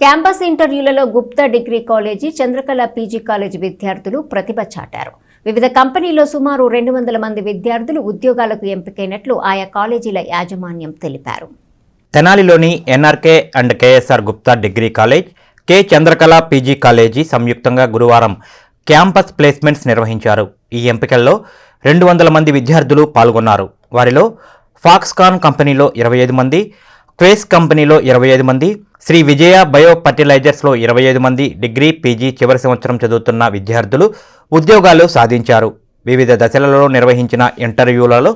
Campus ఇంటర్వ్యూలలో Gupta degree college Chandrakala PG college విద్యార్థులు ప్రతిభ చాటారు. వివిధ కంపెనీల్లో సుమారు రెండు వందల మంది విద్యార్థులు ఉద్యోగాలకు ఎంపికైనట్లు ఆయా కాలేజీల యాజమాన్యం తెలిపారు. తెనాలిలోని NRK and KSR Gupta degree college K Chandrakala PG college సంయుక్తంగా గురువారం క్యాంపస్ ప్లేస్మెంట్స్ నిర్వహించారు. ఈ ఎంపికల్లో రెండు వందల మంది విద్యార్థులు పాల్గొన్నారు. వారిలో ఫాక్స్కాన్ కంపెనీలో ఇరవై ఐదు మంది క్వేస్ కంపెనీలో ఇరవై ఐదు మంది శ్రీ విజయ బయో ఫర్టిలైజర్స్లో ఇరవై ఐదు మంది డిగ్రీ పీజీ చివరి సంవత్సరం చదువుతున్న విద్యార్థులు ఉద్యోగాలు సాధించారు. వివిధ దశలలో నిర్వహించిన ఇంటర్వ్యూలలో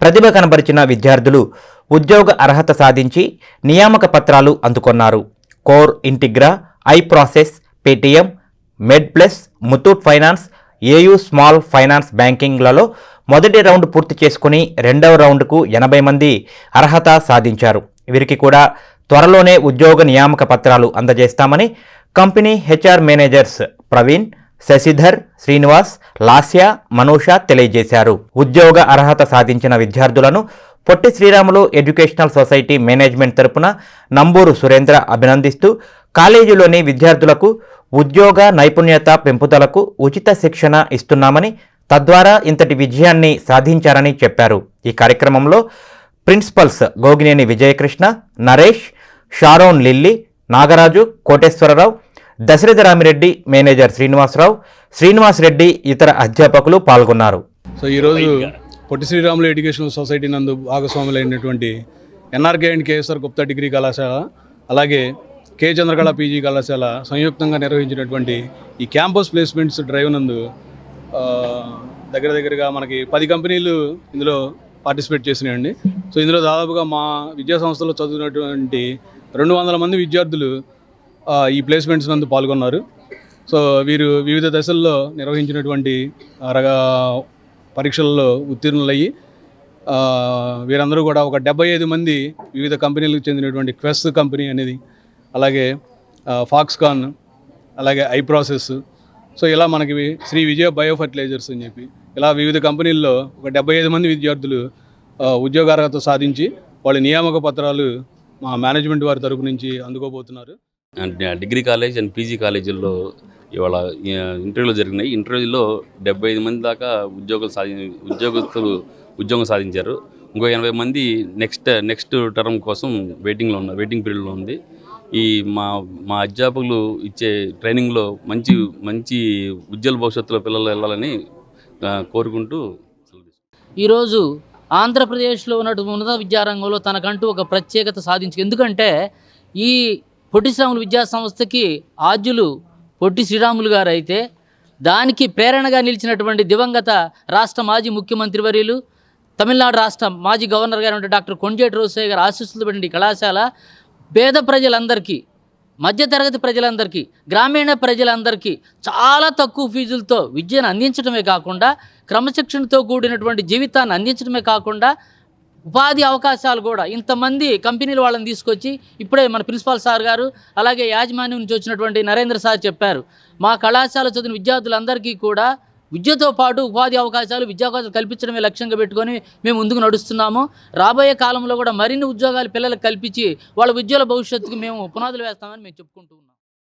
ప్రతిభ కనబరిచిన విద్యార్థులు ఉద్యోగ అర్హత సాధించి నియామక పత్రాలు అందుకున్నారు. Core integra I process Paytm med plus Muthoot finance AU small finance బ్యాంకింగ్లలో మొదటి రౌండ్ పూర్తి చేసుకుని రెండవ రౌండ్కు ఎనభై మంది అర్హత సాధించారు. వీరికి కూడా త్వరలోనే ఉద్యోగ నియామక పత్రాలు అందజేస్తామని company HR managers Praveen Sasidhar Srinivas Lasya Manosha తెలియజేశారు. ఉద్యోగ అర్హత సాధించిన విద్యార్థులను Potti Sriramulu educational society management తరపున నంబూరు సురేంద్ర అభినందిస్తూ కాలేజీలోని విద్యార్థులకు ఉద్యోగ నైపుణ్యత పెంపుదలకు ఉచిత శిక్షణ ఇస్తున్నామని తద్వారా ఇంతటి విజయాన్ని సాధించారని చెప్పారు. ఈ కార్యక్రమంలో principals Gogineni Vijayakrishna Naresh Sharon Lily Nagaraju Koteswararao Dasaradha Ramireddy manager Srinivasarao Srinivas Reddy ఇతర అధ్యాపకులు పాల్గొన్నారు. సో ఈరోజు పొట్టి శ్రీరాములు ఎడ్యుకేషనల్ సొసైటీ నందు భాగస్వాములైనటువంటి NRK and KSR Gupta degree కళాశాల అలాగే కే చంద్రకళ పీజీ కళాశాల సంయుక్తంగా నిర్వహించినటువంటి ఈ క్యాంపస్ ప్లేస్మెంట్స్ డ్రైవ్ నందు దగ్గర దగ్గరగా మనకి పది కంపెనీలు ఇందులో పార్టిసిపేట్ చేసినాయండి. సో ఇందులో దాదాపుగా మా విద్యా సంస్థలో చదువుకున్నటువంటి రెండు వందల మంది విద్యార్థులు ఈ ప్లేస్మెంట్స్ నందు పాల్గొన్నారు. సో వీరు వివిధ దశల్లో నిర్వహించినటువంటి రగా పరీక్షల్లో ఉత్తీర్ణులయ్యి వీరందరూ కూడా ఒక డెబ్బై ఐదు మంది వివిధ కంపెనీలకు చెందినటువంటి క్వెస్ కంపెనీ అనేది అలాగే ఫాక్స్కాన్ అలాగే ఐ ప్రాసెస్ సో ఇలా మనకి శ్రీ విజయ బయో ఫర్టిలైజర్స్ అని చెప్పి ఇలా వివిధ కంపెనీల్లో ఒక డెబ్బై ఐదు మంది విద్యార్థులు ఉద్యోగార్హత సాధించి వాళ్ళ నియామక పత్రాలు మా మేనేజ్మెంట్ వారి తరపు నుంచి అందుకోబోతున్నారు. And degree college and PG కాలేజీల్లో ఇవాళ ఇంటర్వ్యూలు జరిగినాయి. ఇంటర్వ్యూలో డెబ్బై ఐదు మంది దాకా ఉద్యోగాలు సాధి ఉద్యోగస్తులు ఉద్యోగం సాధించారు. ఇంకో ఎనభై మంది నెక్స్ట్ నెక్స్ట్ టర్మ్ కోసం వెయిటింగ్లో ఉన్నారు వెయిటింగ్ పీరియడ్లో ఉంది. ఈ మా మా అధ్యాపకులు ఇచ్చే ట్రైనింగ్లో మంచి మంచి ఉజ్వల భవిష్యత్తులో పిల్లలు వెళ్ళాలని కోరుకుంటూ. ఈరోజు ఆంధ్రప్రదేశ్లో ఉన్నటువంటి ఉన్నత విద్యారంగంలో తనకంటూ ఒక ప్రత్యేకత సాధించింది. ఎందుకంటే ఈ పొట్టి శ్రీరాములు విద్యా సంస్థకి ఆద్యులు పొట్టి శ్రీరాములు గారు అయితే దానికి ప్రేరణగా నిలిచినటువంటి దివంగత రాష్ట్ర మాజీ ముఖ్యమంత్రి వర్యులు తమిళనాడు రాష్ట్ర మాజీ గవర్నర్ గారు డాక్టర్ కొంజేటి రోసయ్య గారు ఆశీస్సులు పడిన కళాశాల. పేద ప్రజలందరికీ మధ్యతరగతి ప్రజలందరికీ గ్రామీణ ప్రజలందరికీ చాలా తక్కువ ఫీజులతో విద్యను అందించడమే కాకుండా క్రమశిక్షణతో కూడినటువంటి జీవితాన్ని అందించడమే కాకుండా ఉపాధి అవకాశాలు కూడా ఇంతమంది కంపెనీలు వాళ్ళని తీసుకొచ్చి ఇప్పుడే మన ప్రిన్సిపాల్ సార్ గారు అలాగే యాజమాన్యం నుంచి వచ్చినటువంటి నరేంద్ర సార్ చెప్పారు. మా కళాశాల చదివిన విద్యార్థులందరికీ కూడా విద్యతో పాటు ఉపాధి అవకాశాలు విద్యావకాశాలు కల్పించడమే లక్ష్యంగా పెట్టుకొని మేము ముందుకు నడుస్తున్నాము. రాబోయే కాలంలో కూడా మరిన్ని ఉద్యోగాలు పిల్లలకు కల్పించి వాళ్ళ ఉద్యోగ భవిష్యత్తుకు మేము పునాదులు వేస్తామని మేము చెప్పుకుంటూ ఉన్నాం.